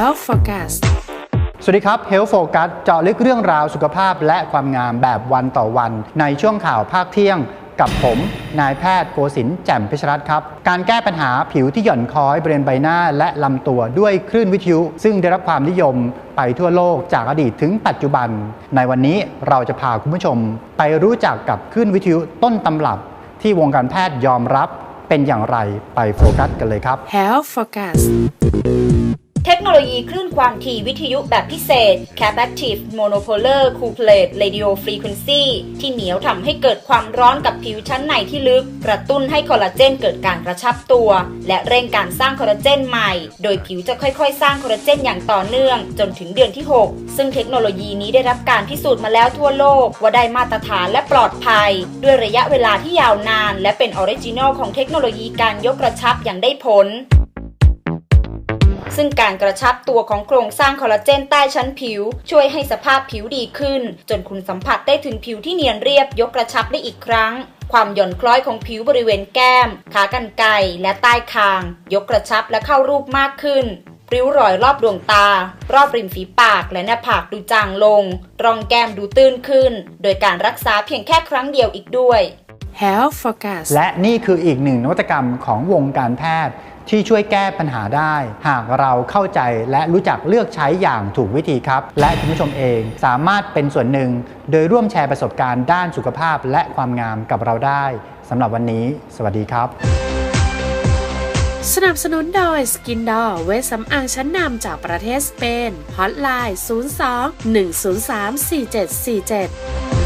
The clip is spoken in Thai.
Health Focus สวัสดีครับ Health Focus เจาะลึกเรื่องราวสุขภาพและความงามแบบวันต่อวัน ในช่วงข่าวภาคเที่ยงกับผม นายแพทย์โกศินทร์แจ่มพิชรัตน์ครับ การแก้ปัญหาผิวที่หย่อนคล้อยบริเวณใบหน้าและลำตัวด้วยคลื่นวิทยุ ซึ่งได้รับความนิยมไปทั่วโลกจากอดีตถึงปัจจุบัน ในวันนี้เราจะพาคุณผู้ชม ไปรู้จักกับคลื่นวิทยุต้นตำรับ ที่วงการแพทย์ยอมรับเป็นอย่างไรไปโฟกัสกันเลยครับ Health Focus เทคโนโลยีคลื่นความถี่วิทยุแบบพิเศษ Capactive Monopolar Couplet Radio Frequency ที่เหนียวทำให้เกิดความร้อนกับผิวชั้นในที่ลึก กระตุ้นให้คอลลาเจนเกิดการกระชับตัว และเร่งการสร้างคอลลาเจนใหม่ โดยผิวจะค่อยๆ สร้างคอลลาเจนอย่างต่อเนื่อง จนถึงเดือนที่ 6 ซึ่งเทคโนโลยีนี้ได้รับการพิสูจน์มาแล้วทั่วโลก ว่าได้มาตรฐานและปลอดภัย ด้วยระยะเวลาที่ยาวนาน และเป็นออริจินอลของเทคโนโลยีการยกกระชับอย่างได้ผล ซึ่งการกระชับตัวของโครงสร้างคอลลาเจนใต้ชั้นผิว ช่วยให้สภาพผิวดีขึ้น จนคุณสัมผัสได้ถึงผิวที่เนียนเรียบยกกระชับได้อีกครั้ง ความหย่อนคล้อยของผิวบริเวณแก้ม ขากรรไกรและใต้คาง ยกกระชับและเข้ารูปมากขึ้นริ้วรอยรอบดวงตา รอบริมฝีปากและหน้าผากดูจางลง รองแก้มดูตื้นขึ้น โดยการรักษาเพียงแค่ครั้งเดียวอีกด้วย Health Focus และนี่คืออีกหนึ่งนวัตกรรมของวงการแพทย์ที่ช่วยแก้ปัญหาได้ หากเราเข้าใจและรู้จักเลือกใช้อย่างถูกวิธีครับ และคุณผู้ชมเองสามารถเป็นส่วนหนึ่ง โดยร่วมแชร์ประสบการณ์ด้านสุขภาพและความงามกับเราได้สำหรับวันนี้ สวัสดีครับ สนับสนุนโดย Skin d o l เวชสำอางชั้นนำจากประเทศสเปนฮอตไลน์ 02 103 4747